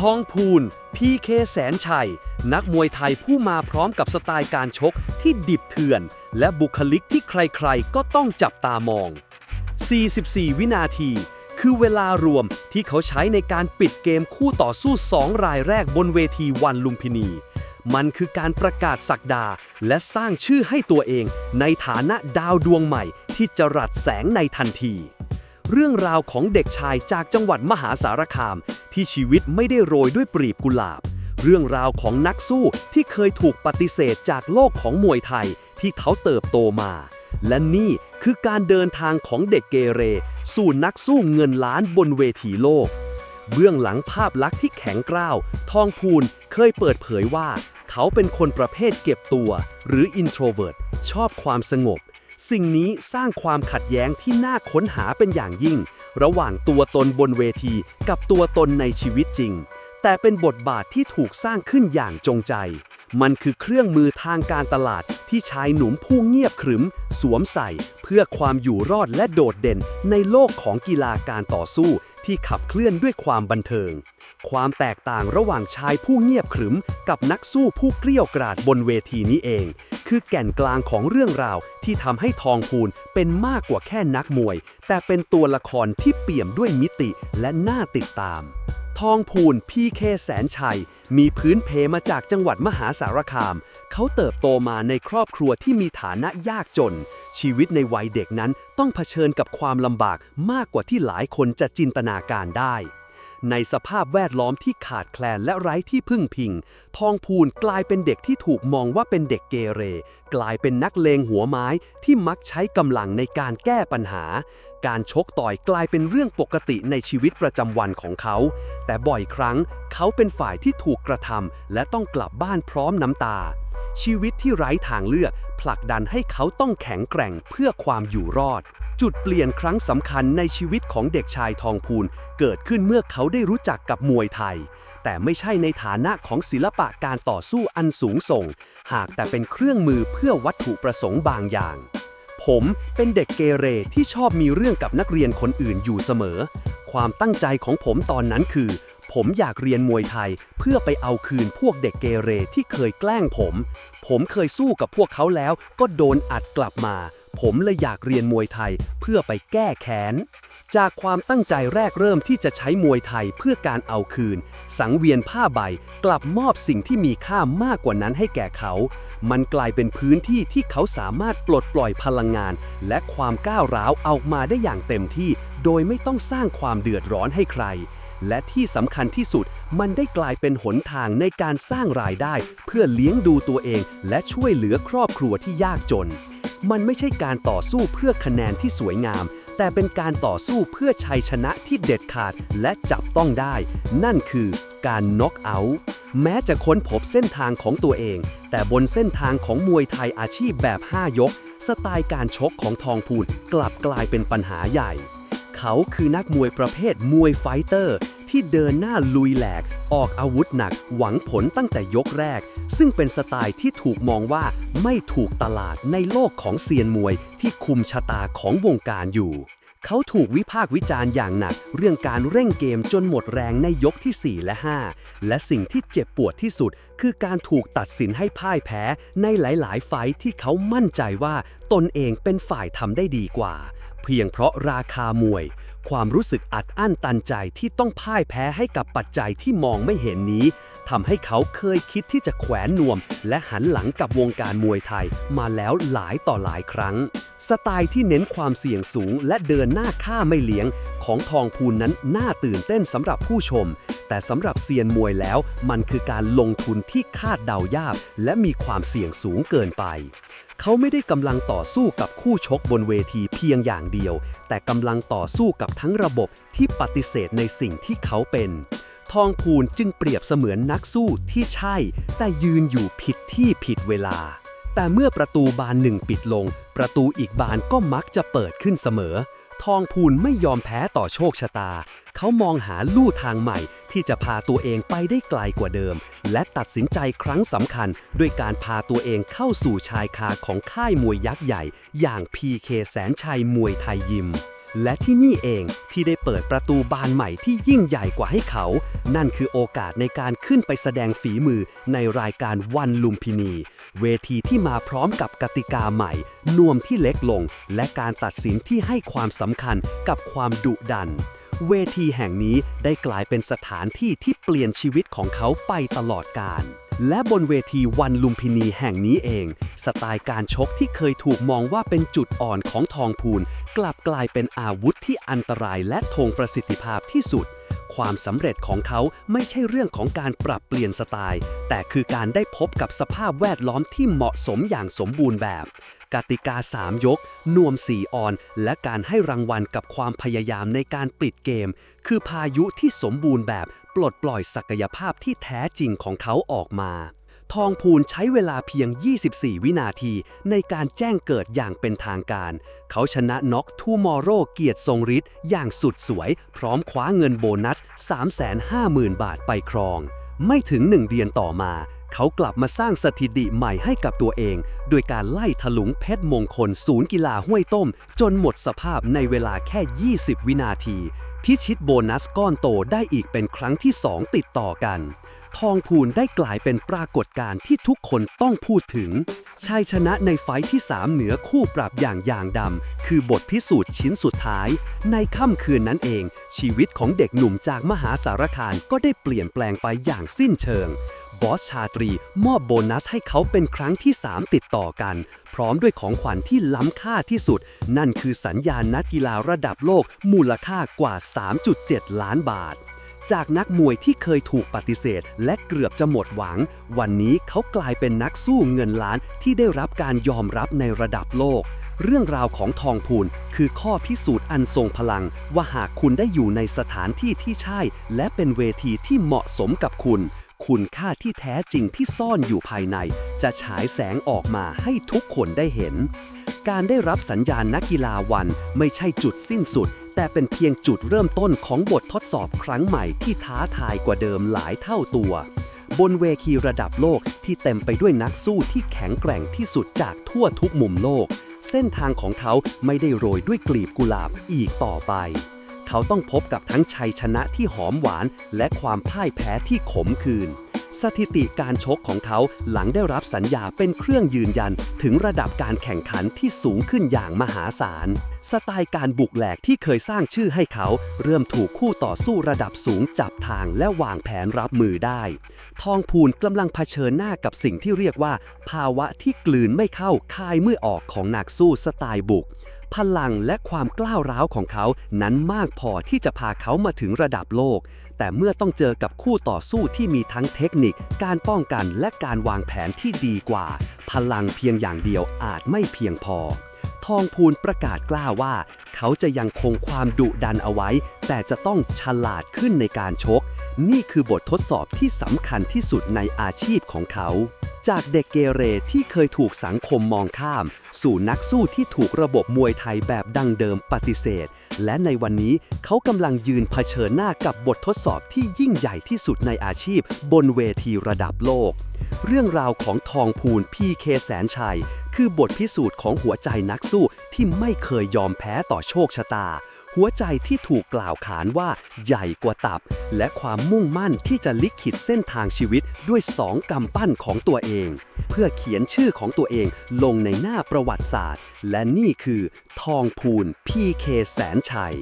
ทองพูน พีเคแสนชัย นักมวยไทยผู้มาพร้อมกับสไตล์การชกที่ดิบเถื่อน และบุคลิกที่ใครๆ ก็ต้องจับตามอง 44 วินาที คือเวลารวมที่เขาใช้ในการปิดเกมคู่ต่อสู้ 2 รายแรกบนเวทีวันลุมพินี มันคือการประกาศสักดา และสร้างชื่อให้ตัวเอง ในฐานะดาวดวงใหม่ที่จะรัดแสงในทันที เรื่องราวของเด็กชายจากจังหวัดมหาสารคาม ที่ชีวิตไม่ได้โรยด้วยปรีบกุหลาบ เรื่องราวของนักสู้ที่เคยถูกปฏิเสธจากโลกของมวยไทยที่เขาเติบโตมา และนี่คือการเดินทางของเด็กเกเร สู่นักสู้เงินล้านบนเวทีโลก เบื้องหลังภาพลักษณ์ที่แข็งกร้าว ทองพูนเคยเปิดเผยว่า เขาเป็นคนประเภทเก็บตัว หรือ introvert ชอบความสงบ สิ่งนี้สร้างความขัดแย้งที่น่าค้นหาเป็นอย่างยิ่ง ระหว่างตัวตนบนเวทีกับตัวตนในชีวิตจริง แต่เป็นบทบาทที่ถูกสร้างขึ้นอย่างจงใจ มันคือเครื่องมือทางการตลาดที่ชายหนุ่มผู้เงียบขรึม สวมใส่ เพื่อความอยู่รอดและโดดเด่นในโลกของกีฬาการต่อสู้ที่ขับเคลื่อนด้วยความบันเทิง ความแตกต่างระหว่างชายผู้เงียบขรึม กับนักสู้ผู้เกลี้ยวกราดบนเวทีนี้เอง คือแก่นกลางของเรื่องราวที่ทำให้ทองพูนเป็นมากกว่าแค่นักมวย แต่เป็นตัวละครที่เปี่ยมด้วยมิติและน่าติดตาม ทองพูนพีเคแสนชัย มีพื้นเพมาจากจังหวัดมหาสารคาม เขาเติบโตมาในครอบครัวที่มีฐานะยากจน ชีวิตในวัยเด็กนั้นต้องเผชิญกับความลำบากมากกว่าที่หลายคนจะจินตนาการได้ ในสภาพแวดล้อมที่ขาดแคลนและไร้ที่พึ่งพิง ทองพูนกลายเป็นเด็กที่ถูกมองว่าเป็นเด็กเกเร กลายเป็นนักเลงหัวไม้ที่มักใช้กำลังในการแก้ปัญหา การชกต่อยกลายเป็นเรื่องปกติในชีวิตประจำวันของเขา แต่บ่อยครั้งเขาเป็นฝ่ายที่ถูกกระทำและต้องกลับบ้านพร้อมน้ำตา ชีวิตที่ไร้ทางเลือก ผลักดันให้เขาต้องแข็งแกร่งเพื่อความอยู่รอด จุดเปลี่ยนครั้งสำคัญในชีวิตของเด็กชายทองพูนเกิดขึ้นเมื่อเขาได้รู้จักกับมวยไทย แต่ไม่ใช่ในฐานะของศิลปะการต่อสู้อันสูงส่ง หากแต่เป็นเครื่องมือเพื่อวัตถุประสงค์บางอย่าง ผมเป็นเด็กเกเรที่ชอบมีเรื่องกับนักเรียนคนอื่นอยู่เสมอ ความตั้งใจของผมตอนนั้นคือ ผมอยากเรียนมวยไทยเพื่อไปเอาคืนพวกเด็กเกเรที่เคยแกล้งผม ผมเคยสู้กับพวกเขาแล้วก็โดนอัดกลับมา ผมเลยอยากเรียนมวยไทยเพื่อไปแก้แค้น จากความตั้งใจแรกเริ่มที่จะใช้มวยไทยเพื่อการเอาคืน สังเวียนผ้าใบกลับมอบสิ่งที่มีค่ามากกว่านั้นให้แก่เขา มันกลายเป็นพื้นที่ที่เขาสามารถปลดปล่อยพลังงาน และความก้าวร้าวออกมาได้อย่างเต็มที่ โดยไม่ต้องสร้างความเดือดร้อนให้ใคร และที่สำคัญที่สุดมันได้กลายเป็นหนทางในการสร้างรายได้ เพื่อเลี้ยงดูตัวเอง และช่วยเหลือครอบครัวที่ยากจน มันไม่ใช่การต่อสู้เพื่อคะแนนที่สวยงาม แต่เป็นการต่อสู้เพื่อชัยชนะที่เด็ดขาดและจับต้องได้ นั่นคือการน็อกเอาท์แม้จะค้นพบเส้นทางของตัวเอง แต่บนเส้นทางของมวยไทยอาชีพแบบ 5 ยก สไตล์การชกของทองพูนกลับกลายเป็นปัญหาใหญ่ เขาคือนักมวยประเภทมวยไฟเตอร์ ที่เดินหน้าลุยแหลก ออกอาวุธหนักหวังผลตั้งแต่ยกแรก ซึ่งเป็นสไตล์ที่ถูกมองว่าไม่ถูกตลาดในโลกของเซียนมวยที่คุมชะตาของวงการอยู่ เขาถูกวิพากษ์วิจารณ์อย่างหนัก เรื่องการเร่งเกมจนหมดแรงในยกที่ 4 และ 5 และสิ่งที่เจ็บปวดที่สุด คือการถูกตัดสินให้พ่ายแพ้ในหลาย ๆ ไฟท์ที่เขามั่นใจว่าตนเองเป็นฝ่ายทำได้ดีกว่า เพียงเพราะราคามวย ความรู้สึกอัดอั้นตันใจที่ต้องพ่ายแพ้ให้กับปัจจัยที่มองไม่เห็นนี้ทำให้เขาเคยคิดที่จะแขวนนวม และหันหลังกับวงการมวยไทยมาแล้วหลายต่อหลายครั้ง สไตล์ที่เน้นความเสี่ยงสูงและเดินหน้าฆ่าไม่เลี้ยง ของทองพูนนั้นน่าตื่นเต้นสำหรับผู้ชม แต่สำหรับเซียนมวยแล้ว มันคือการลงทุนที่คาดเดายากและมีความเสี่ยงสูงเกินไป เขาไม่ได้กำลังต่อสู้กับคู่ชกบนเวทีเพียงอย่างเดียว แต่กำลังต่อสู้กับทั้งระบบที่ปฏิเสธในสิ่งที่เขาเป็น ทองพูนจึงเปรียบเสมือนนักสู้ที่ใช่ แต่ยืนอยู่ผิดที่ผิดเวลา แต่เมื่อประตูบานหนึ่งปิดลง ประตูอีกบานก็มักจะเปิดขึ้นเสมอ ทองพูนไม่ยอมแพ้ต่อโชคชะตา เขามองหาลู่ทางใหม่ที่จะพาตัวเองไปได้ไกลกว่าเดิม และตัดสินใจครั้งสำคัญ ด้วยการพาตัวเองเข้าสู่ชายคาของค่ายมวยยักษ์ใหญ่ อย่าง PK แสนชัยมวยไทยยิม และที่นี่เองที่ได้เปิดประตูบานใหม่ที่ยิ่งใหญ่กว่าให้เขา นั่นคือโอกาสในการขึ้นไปแสดงฝีมือในรายการวันลุมพินี เวทีที่มาพร้อมกับกติกาใหม่ นวมที่เล็กลง และการตัดสินที่ให้ความสำคัญกับความดุดัน เวทีแห่งนี้ได้กลายเป็นสถานที่ที่เปลี่ยนชีวิตของเขาไปตลอดกาล และบนเวทีวันลุมพินีแห่งนี้เอง สไตล์การชกที่เคยถูกมองว่าเป็นจุดอ่อนของทองพูน กลับกลายเป็นอาวุธที่อันตรายและทงประสิทธิภาพที่สุด ความสำเร็จของเขาไม่ใช่เรื่องของการปรับเปลี่ยนสไตล์ แต่คือการได้พบกับสภาพแวดล้อมที่เหมาะสมอย่างสมบูรณ์แบบ กติกา 3 ยก นวม 4 ออน และการให้รางวัลกับความพยายามในการปิดเกม คือพายุที่สมบูรณ์แบบ ปลดปล่อยศักยภาพที่แท้จริงของเขาออกมา ทองพูนใช้เวลาเพียง 24 วินาทีในการแจ้งเกิดอย่างเป็นทางการ เขาชนะน็อกทูมอร์โรเกียรติทรงฤทธิ์อย่างสุดสวย พร้อมคว้าเงินโบนัส 350,000 บาทไปครอง ไม่ถึงหนึ่งเดือนต่อมา เขากลับมาสร้างสถิติใหม่ให้กับตัวเอง โดยการไล่ถลุงเพชรมงคลศูนย์กีฬาห้วยต้ม จนหมดสภาพในเวลาแค่ 20 วินาที พิชิตโบนัสก้อนโตได้อีกเป็นครั้งที่ 2 ติดต่อกัน ทองพูนได้กลายเป็นปรากฏการณ์ที่ทุกคนต้องพูดถึงชัยชนะในไฟที่ 3 เหนือคู่ปรับอย่างยางดำ คือบทพิสูจน์ชิ้นสุดท้าย ในค่ำคืนนั้นเอง ชีวิตของเด็กหนุ่มจากมหาสารคามก็ได้เปลี่ยนแปลงไปอย่างสิ้นเชิง บอสชาตรี มอบโบนัสให้เขาเป็นครั้งที่ 3 ติดต่อกัน พร้อมด้วยของขวัญที่ล้ำค่าที่สุด นั่นคือสัญญาณนักกีฬาระดับโลกมูลค่ากว่า 3.7 ล้านบาท จากนักมวยที่เคยถูกปฏิเสธ และเกือบจะหมดหวัง วันนี้เขากลายเป็นนักสู้เงินล้านที่ได้รับการยอมรับในระดับโลกเรื่องราวของทองพูนคือข้อพิสูจน์อันทรงพลัง ว่าหากคุณได้อยู่ในสถานที่ที่ใช่ และเป็นเวทีที่เหมาะสมกับคุณ คุณค่าที่แท้จริงที่ซ่อนอยู่ภายใน จะฉายแสงออกมาให้ทุกคนได้เห็น การได้รับสัญญาณนักกีฬาวันไม่ใช่จุดสิ้นสุด แต่เป็นเพียงจุดเริ่มต้นของบททดสอบครั้งใหม่ที่ท้าทายกว่าเดิมหลายเท่าตัว บนเวทีระดับโลกที่เต็มไปด้วยนักสู้ที่แข็งแกร่งที่สุดจากทั่วทุกมุมโลก เส้นทางของเขาไม่ได้โรยด้วยกลีบกุหลาบอีกต่อไป เขาต้องพบกับทั้งชัยชนะที่หอมหวาน และความพ่ายแพ้ที่ขมขื่นสถิติการชกของเขาหลังได้รับสัญญาเป็นเครื่องยืนยัน ถึงระดับการแข่งขันที่สูงขึ้นอย่างมหาศาล สไตล์การบุกแหลกที่เคยสร้างชื่อให้เขา เริ่มถูกคู่ต่อสู้ระดับสูงจับทางและวางแผนรับมือได้ ทองพูนกำลังเผชิญหน้ากับสิ่งที่เรียกว่า ภาวะที่กลืนไม่เข้าคายเมื่อออกของนักสู้สไตล์บุก พลังและความกล้าวร้าวของเขานั้นมากพอที่จะพาเขามาถึงระดับโลก แต่เมื่อต้องเจอกับคู่ต่อสู้ที่มีทั้งเทคนิค การป้องกันและการวางแผนที่ดีกว่า พลังเพียงอย่างเดียวอาจไม่เพียงพอ องพูนประกาศกล้าว่า เขาจะยังคงความดุดันเอาไว้ แต่จะต้องฉลาดขึ้นในการชก นี่คือบททดสอบที่สำคัญที่สุดในอาชีพของเขาจากเด็กเกเรที่เคยถูกสังคมมองข้าม สู่นักสู้ที่ถูกระบบมวยไทยแบบดังเดิมปฏิเสธ และในวันนี้เขากำลังยืนเผชิญหน้ากับบททดสอบที่ยิ่งใหญ่ที่สุดในอาชีพ บนเวทีระดับโลก เรื่องราวของทองพูนพีเคแสนชัย คือบทพิสูจน์ของหัวใจนักสู้ที่ไม่เคยยอมแพ้ต่อโชคชะตา หัวใจที่ถูกกล่าวขานว่าใหญ่กว่าตับ และความมุ่งมั่นที่จะลิขิตเส้นทางชีวิตด้วยสองกำปั้นของตัวเอง เพื่อเขียนชื่อของตัวเองลงในหน้าประวัติศาสตร์ และนี่คือ ทองพูนพีเคแสนชัย